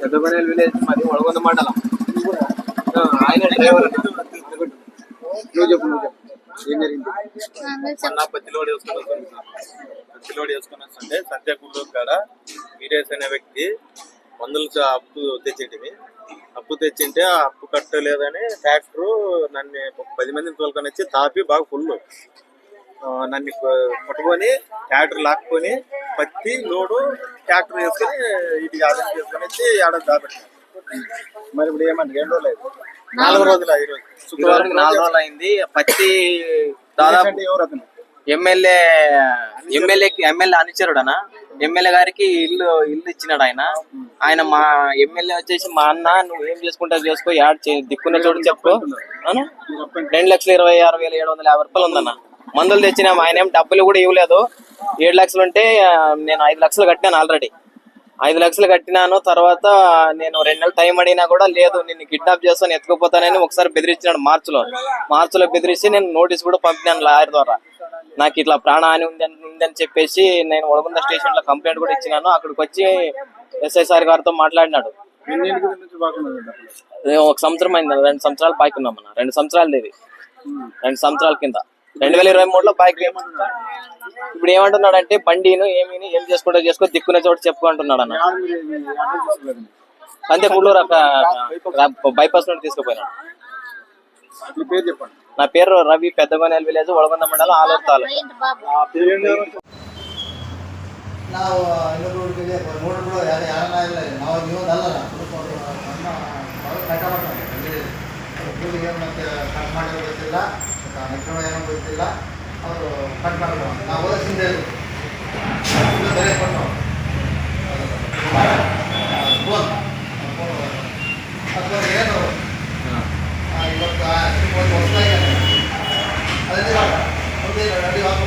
పెద్దపనేలు village మాది వడగొంద మండలం. ఆయన డ్రైవర్. నువ్వు చెప్పు నువ్వు చెప్పు. ఏం జరిగింది? మొన్న పత్తిలోడు వేసుకొని వస్తుంది సార్. పత్తిలోడు వేసుకొని వస్తుంటే సంధ్యాకుళ్ళు కాడ వీరేష్ అనే వ్యక్తి వందలు అప్పు తెచ్చేటివి అప్పు తెచ్చింటే ఆ అప్పు కట్టలేదని ట్రాక్టర్ నన్ను పది మందిని తోలుకొని వచ్చి తాపి బాగా ఫుల్. నన్ను పట్టుకొని ట్రాక్టర్ లాక్కొని పత్తి లోడు ట్రాక్టర్ వేసుకొని ఇటు చేసుకొని వచ్చి ఆడ దాపెట్టాను. మరి ఇప్పుడు ఏమంటారు ఏం రోజులు అయింది. నాలుగు రోజులు ఈరోజు. శుక్రవారం నాలుగు రోజులు అయింది. పత్తి దాదాపు ఎవరు అతను? ఎమ్మెల్యే ఎమ్మెల్యే ఎమ్మెల్యే అనుచరుడనా ఎమ్మెల్యే గారికి ఇల్లు ఇల్లు ఇచ్చినాడు ఆయన. ఆయన మా ఎమ్మెల్యే వచ్చేసి మా అన్న నువ్వు ఏం చేసుకుంటావు చేసుకో యాడ్ చే దిక్కున్న చోటు చెప్పు? రెండు లక్షల ఇరవై ఆరు వేల ఏడు వందల యాభై రూపాయలు ఉందన్న. మందులు తెచ్చినాం. ఆయన ఏం డబ్బులు కూడా ఇవ్వలేదు. ఏడు లక్షలు ఉంటే నేను ఐదు లక్షలు కట్టాను ఆల్రెడీ ఐదు లక్షలు కట్టినాను. తర్వాత నేను రెండు నెలలు టైం అడిగినా కూడా లేదు. నిన్ను కిడ్నాప్ చేస్తాను ఎత్తుకుపోతానని ఒకసారి బెదిరించినాడు మార్చిలో. మార్చిలో బెదిరించి నేను నోటీస్ కూడా పంపినాను లాయర్ ద్వారా. నాకు ఇట్లా ప్రాణహాని ఉందని ఉందని చెప్పేసి నేను వడగుంద స్టేషన్లో కంప్లైంట్ కూడా ఇచ్చినాను. అక్కడికి వచ్చి ఎస్ఐ సార్ గారితో మాట్లాడినాడు. నేను ఒక సంవత్సరం అయింది. రెండు సంవత్సరాలు బాకీ ఉన్నాం రెండు సంవత్సరాలు ఇది. రెండు సంవత్సరాల కింద. రెండు వేల ఇరవై మూడులో బాకీ ఇప్పుడు ఏమంటున్నాడు అంటే బండిను ఏమీ ఏం చేసుకుంటా చేసుకో దిక్కునే చోటు చెప్పు అంటున్నాడు అన్న యాడ మీరు ఇది అడ్రస్ తీసుకోలేదు. అంతే గుళ్ళూరు బైపాస్ నుండి తీసుకుపోయినాడు మీ పేరు చెప్పండి నా పేరు రవి పెద్దగోనేలు విలేజ్ వడగొంద మండలం ఆలూరు తాలూకా ఆ పేరు ఏంటి ఎవరు? ನಾವು ಇನ್ನೊಬ್ಬರಿಗೆ ನೋಡಿಬಿಡು ಯಾರು ಯಾರನ್ನ ಇಲ್ಲ ನಾವು ನೀವು ಅಲ್ಲ ಕಟ್ಟ ಮಾಡ್ತಾರೆ ಒಬ್ಬರಿಗೆ ಮತ್ತೆ ಕಟ್ ಮಾಡಿರೋ ಗೊತ್ತಿಲ್ಲ ಕಾರ್ಯಕ್ರಮ ಏನೋ ಗೊತ್ತಿಲ್ಲ ಅವರು ಕಟ್ ಮಾಡಿದ್ರು ನಾವು ಹೋದ ಹಿಂದೆ ಬೆಲೆ ಕೊಟ್ಟು ಫೋನ್ ಫೋನ್ ಏನು ಇವತ್ತು ಒಂದು ಹೊಸದಾಗಿ ಅದನ್ನೇ ಅವ್ರಿಗೆ ರೆಡಿ ಹಾಕೋ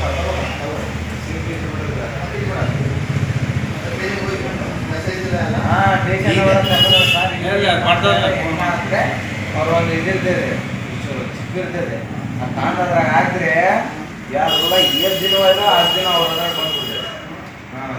ಮೆಸೇಜ್ ಅವ್ರು ಒಂದು ಇದಿರ್ತೇವೆ ಚಿಕ್ಕ ಇರ್ತೇವೆ ತಾಂಡದ್ರಾಗ ಹಾಕಿದ್ರೆ ಯಾರು ಏಳು ದಿನ ಆಯ್ತು ಆರು ದಿನ ಅವ್ರದಾಗ ಬಂದ್ಬಿಡ್ತಾರೆ ಹಾಂ